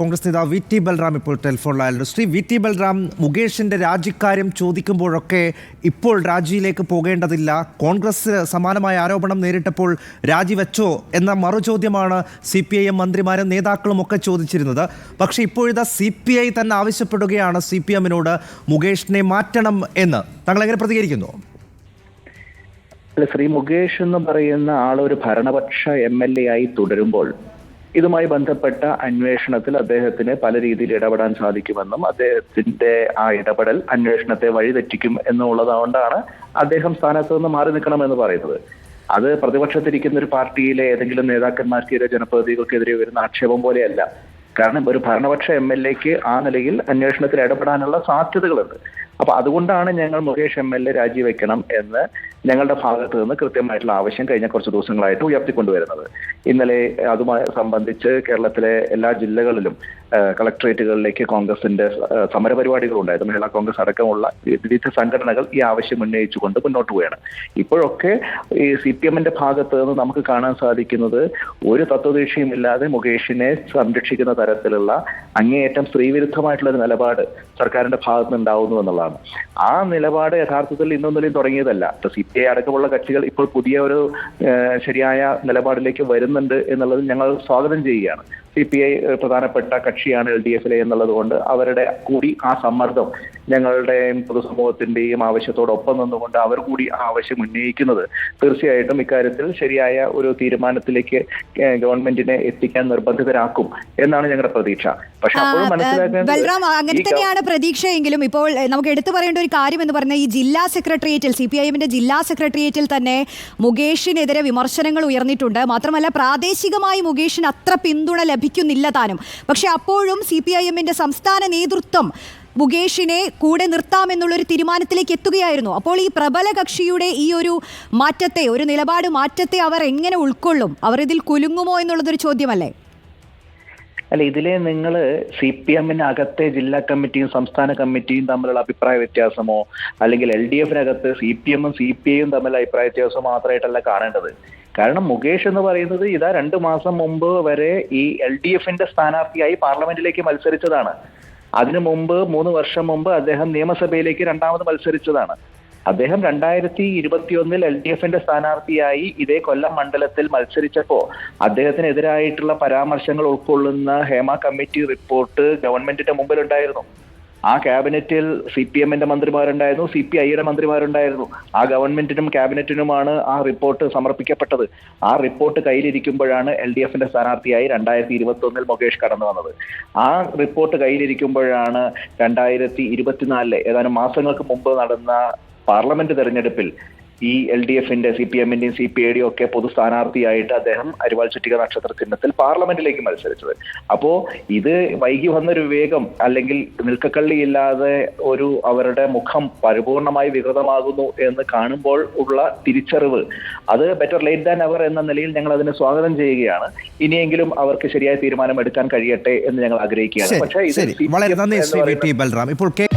കോൺഗ്രസ് നേതാവ് V T Balram ഇപ്പോൾ ടെലിഫോണിലായിരുന്നു ശ്രീ വി ടി ബൽറാം മുകേഷിന്റെ രാജിക്കാര്യം ചോദിക്കുമ്പോഴൊക്കെ ഇപ്പോൾ രാജിയിലേക്ക് പോകേണ്ടതില്ല. കോൺഗ്രസ് സമാനമായ ആരോപണം നേരിട്ടപ്പോൾ രാജിവെച്ചോ എന്ന മറുചോദ്യമാണ് സി പി ഐ എം മന്ത്രിമാരും നേതാക്കളും ഒക്കെ ചോദിച്ചിരുന്നത്. പക്ഷേ ഇപ്പോഴിതാ സി പി ഐ തന്നെ ആവശ്യപ്പെടുകയാണ് സി പി എമ്മിനോട്. മുകേഷിനെ മാറ്റണം എന്ന്. താങ്കൾ എങ്ങനെ പ്രതികരിക്കുന്നു ശ്രീ മുകേഷ് എന്ന് പറയുന്ന ആൾ ഒരു ഭരണപക്ഷ എം എൽ എ ആയി തുടരുമ്പോൾ ഇതുമായി ബന്ധപ്പെട്ട അന്വേഷണത്തിൽ അദ്ദേഹത്തിന് പല രീതിയിൽ ഇടപെടാൻ സാധിക്കുമെന്നും അദ്ദേഹത്തിന്റെ ആ ഇടപെടൽ അന്വേഷണത്തെ വഴിതെറ്റിക്കും എന്നുള്ളതുകൊണ്ടാണ് അദ്ദേഹം സ്ഥാനത്ത് നിന്ന് മാറി നിൽക്കണമെന്ന് പറയുന്നത്. അത് പ്രതിപക്ഷത്തിരിക്കുന്ന ഒരു പാർട്ടിയിലെ ഏതെങ്കിലും നേതാക്കന്മാർക്കെതിരെ ജനപ്രതിനിധികൾക്കെതിരെ വരുന്ന ആക്ഷേപം പോലെയല്ല. കാരണം ഒരു ഭരണപക്ഷ എം എൽ എക്ക് ആ നിലയിൽ അന്വേഷണത്തിൽ ഇടപെടാനുള്ള സാധ്യതകളുണ്ട്. അപ്പൊ അതുകൊണ്ടാണ് ഞങ്ങൾ മുകേഷ് എം എൽ എ രാജിവെക്കണം എന്ന് ഞങ്ങളുടെ ഭാഗത്ത് നിന്ന് കൃത്യമായിട്ടുള്ള ആവശ്യം കഴിഞ്ഞ കുറച്ച് ദിവസങ്ങളായിട്ട് ഉയർത്തിക്കൊണ്ടുവരുന്നത്. ഇന്നലെ അതുമായി സംബന്ധിച്ച് കേരളത്തിലെ എല്ലാ ജില്ലകളിലും കളക്ട്രേറ്റുകളിലേക്ക് കോൺഗ്രസിന്റെ സമരപരിപാടികൾ ഉണ്ടായിരുന്നു മഹിളാ കോൺഗ്രസ് അടക്കമുള്ള വിവിധ സംഘടനകൾ ഈ ആവശ്യം ഉന്നയിച്ചുകൊണ്ട് മുന്നോട്ട് പോവുകയാണ്. ഇപ്പോഴൊക്കെ ഈ സി പി എമ്മിന്റെ ഭാഗത്ത് നിന്ന് നമുക്ക് കാണാൻ സാധിക്കുന്നത് ഒരു തത്വദീക്ഷയും ഇല്ലാതെ മുകേഷിനെ സംരക്ഷിക്കുന്ന തരത്തിലുള്ള അങ്ങേയറ്റം സ്ത്രീവിരുദ്ധമായിട്ടുള്ള ഒരു നിലപാട് സർക്കാരിന്റെ ഭാഗത്ത് നിന്ന് ഉണ്ടാവുന്നു എന്നുള്ളതാണ്. ആ നിലപാട് യഥാർത്ഥത്തിൽ ഇന്നൊന്നിലും തുടങ്ങിയതല്ല. സി പി ഐ അടക്കമുള്ള കക്ഷികൾ ഇപ്പോൾ പുതിയ ഒരു ശരിയായ നിലപാടിലേക്ക് വരുന്നുണ്ട് എന്നുള്ളത് ഞങ്ങൾ സ്വാഗതം ചെയ്യുകയാണ്. സി പി ഐ പ്രധാനപ്പെട്ട കക്ഷിയാണ് എൽ ഡി എഫിലെ എന്നുള്ളത് കൊണ്ട് അവരുടെ കൂടി ആ സമ്മർദ്ദം ഞങ്ങളുടെയും പൊതുസമൂഹത്തിന്റെയും ആവശ്യത്തോടൊപ്പം നിന്നുകൊണ്ട് അവർ കൂടി ആ ആവശ്യം ഉന്നയിക്കുന്നത്. തീർച്ചയായിട്ടും ഇക്കാര്യത്തിൽ ശരിയായ ഒരു തീരുമാനത്തിലേക്ക് ഗവൺമെന്റിനെ എത്തിക്കാൻ നിർബന്ധിതരാക്കും എന്നാണ് ഞങ്ങളുടെ പ്രതീക്ഷ. പക്ഷെ അപ്പോഴും ബൽറാം അങ്ങനെ തന്നെയാണ് പ്രതീക്ഷ തന്നെയാണ് പ്രതീക്ഷയെങ്കിലും ഇപ്പോൾ നമുക്ക് എടുത്തു പറയേണ്ട ഒരു കാര്യം എന്ന് പറഞ്ഞാൽ ഈ ജില്ലാ സെക്രട്ടേറിയറ്റിൽ സി പി ഐ എമ്മിന്റെ ജില്ലാ സെക്രട്ടേറിയറ്റിൽ തന്നെ മുകേഷിനെതിരെ വിമർശനങ്ങൾ ഉയർന്നിട്ടുണ്ട്. മാത്രമല്ല പ്രാദേശികമായി മുകേഷിന് അത്ര പിന്തുണ ലഭിക്കുന്നില്ല താനും. പക്ഷെ അപ്പോഴും സി പി ഐ എമ്മിന്റെ സംസ്ഥാന നേതൃത്വം മുകേഷിനെ കൂടെ നിർത്താമെന്നുള്ളൊരു തീരുമാനത്തിലേക്ക് എത്തുകയായിരുന്നു. അപ്പോൾ ഈ പ്രബല കക്ഷിയുടെ ഈ ഒരു മാറ്റത്തെ ഒരു നിലപാട് മാറ്റത്തെ അവർ എങ്ങനെ ഉൾക്കൊള്ളും? അവർ ഇതിൽ കുലുങ്ങുമോ എന്നുള്ളതൊരു ചോദ്യമല്ലേ? അല്ല ഇതിലെ നിങ്ങൾ സി പി എമ്മിന് അകത്തെ ജില്ലാ കമ്മിറ്റിയും സംസ്ഥാന കമ്മിറ്റിയും തമ്മിലുള്ള അഭിപ്രായ വ്യത്യാസമോ അല്ലെങ്കിൽ എൽ ഡി എഫിനകത്ത് സി പി എമ്മും സി പി ഐയും തമ്മിലുള്ള അഭിപ്രായ വ്യത്യാസമോ മാത്രമായിട്ടല്ല കാണേണ്ടത്. കാരണം മുകേഷ് എന്ന് പറയുന്നത് ഇതാ രണ്ട് മാസം മുമ്പ് വരെ ഈ എൽ ഡി എഫിന്റെ സ്ഥാനാർത്ഥിയായി പാർലമെന്റിലേക്ക് മത്സരിച്ചതാണ്. അതിനു മുമ്പ് മൂന്ന് വർഷം മുമ്പ് അദ്ദേഹം നിയമസഭയിലേക്ക് രണ്ടാമത് മത്സരിച്ചതാണ്. അദ്ദേഹം രണ്ടായിരത്തി ഇരുപത്തിയൊന്നിൽ എൽ ഡി എഫിന്റെ സ്ഥാനാർത്ഥിയായി ഇതേ കൊല്ലം മണ്ഡലത്തിൽ മത്സരിച്ചപ്പോ അദ്ദേഹത്തിനെതിരായിട്ടുള്ള പരാമർശങ്ങൾ ഉൾക്കൊള്ളുന്ന ഹേമ കമ്മിറ്റി റിപ്പോർട്ട് ഗവൺമെന്റിന്റെ മുമ്പിലുണ്ടായിരുന്നു. ആ ക്യാബിനറ്റിൽ സി പി എമ്മിന്റെ മന്ത്രിമാരുണ്ടായിരുന്നു സി പി ഐയുടെ മന്ത്രിമാരുണ്ടായിരുന്നു. ആ ഗവൺമെന്റിനും ക്യാബിനറ്റിനുമാണ് ആ റിപ്പോർട്ട് സമർപ്പിക്കപ്പെട്ടത്. ആ റിപ്പോർട്ട് കയ്യിലിരിക്കുമ്പോഴാണ് എൽ ഡി എഫിന്റെ സ്ഥാനാർത്ഥിയായി രണ്ടായിരത്തി ഇരുപത്തി ഒന്നിൽ മുകേഷ് കടന്നു വന്നത്. ആ റിപ്പോർട്ട് കയ്യിലിരിക്കുമ്പോഴാണ് രണ്ടായിരത്തി ഇരുപത്തിനാലിലെ ഏതാനും മാസങ്ങൾക്ക് മുമ്പ് നടന്ന പാർലമെന്റ് തെരഞ്ഞെടുപ്പിൽ ഈ എൽ ഡി എഫിന്റെ സി പി എമ്മിന്റെയും സി പി ഐയുടെയും ഒക്കെ പൊതു സ്ഥാനാർത്ഥിയായിട്ട് അദ്ദേഹം അരിവാൾ ചുറ്റിക നക്ഷത്ര ചിഹ്നത്തിൽ പാർലമെന്റിലേക്ക് മത്സരിച്ചത്. അപ്പോ ഇത് വൈകി വന്നൊരു വേഗം അല്ലെങ്കിൽ നിൽക്കക്കള്ളിയില്ലാതെ ഒരു അവരുടെ മുഖം പരിപൂർണമായി വികൃതമാകുന്നു എന്ന് കാണുമ്പോൾ ഉള്ള തിരിച്ചറിവ് അത് ബെറ്റർ ലേറ്റ് ദാൻ അവർ എന്ന നിലയിൽ ഞങ്ങൾ അതിനെ സ്വാഗതം ചെയ്യുകയാണ്. ഇനിയെങ്കിലും അവർക്ക് ശരിയായ തീരുമാനം എടുക്കാൻ കഴിയട്ടെ എന്ന് ഞങ്ങൾ ആഗ്രഹിക്കുകയാണ്. പക്ഷേ ഇത് വളരെ നന്ദി ശ്രീ ബൽറാം. ഇപ്പോൾ കെ.